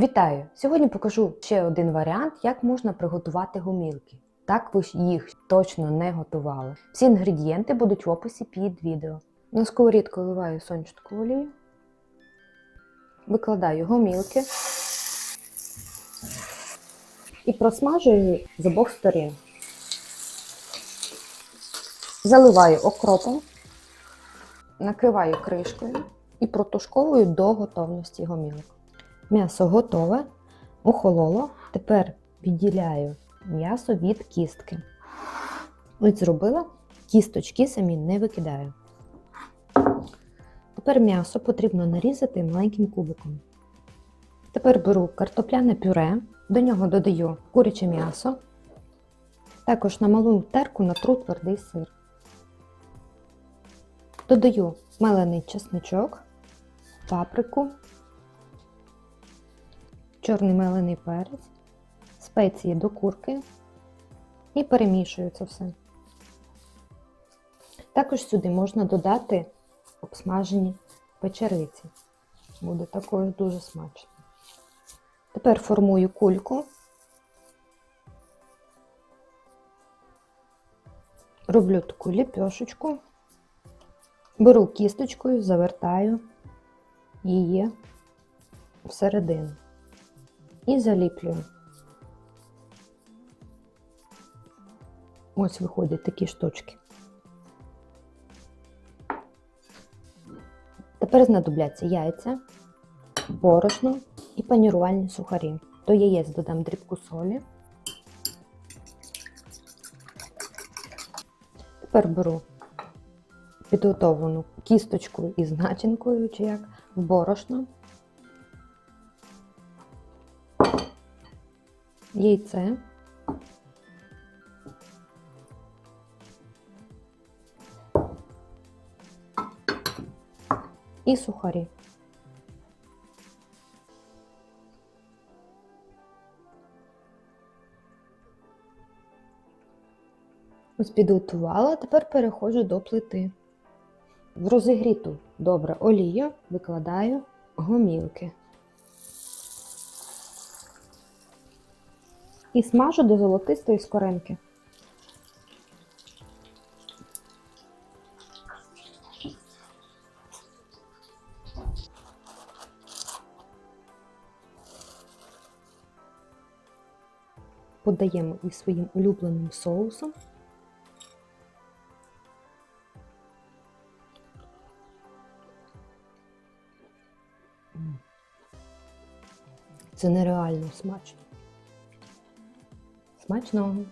Вітаю! Сьогодні покажу ще один варіант, як можна приготувати гомілки. Так ви їх точно не готували. Всі інгредієнти будуть в описі під відео. На сковорідку вливаю сонячну олію, викладаю гомілки і просмажую з обох сторін. Заливаю окропом, накриваю кришкою і протушковую до готовності гомілок. М'ясо готове, охололо. Тепер відділяю м'ясо від кістки. Ось зробила, кісточки самі не викидаю. Тепер м'ясо потрібно нарізати маленьким кубиком. Тепер беру картопляне пюре, до нього додаю куряче м'ясо. Також на малу терку натру твердий сир. Додаю мелений чесничок, паприку, чорний мелений перець, спеції до курки і перемішую це все. Також сюди можна додати обсмажені печериці. Буде також дуже смачно. Тепер формую кульку. Роблю таку ліпьошечку. Беру кісточкою, завертаю її всередину і заліплюю. Ось виходять такі штучки. Тепер знадобляться яйця, борошно і панірувальні сухарі. До яєць додам дрібку солі. Тепер беру підготовлену кісточку із начинкою, чи як в борошно, яйце, і сухарі. Ось підготувала, тепер переходжу до плити. В розігріту добре олію викладаю гомілки. І смажу до золотистої скоринки. Подаємо із своїм улюбленим соусом. Це нереально смачно. Смачного!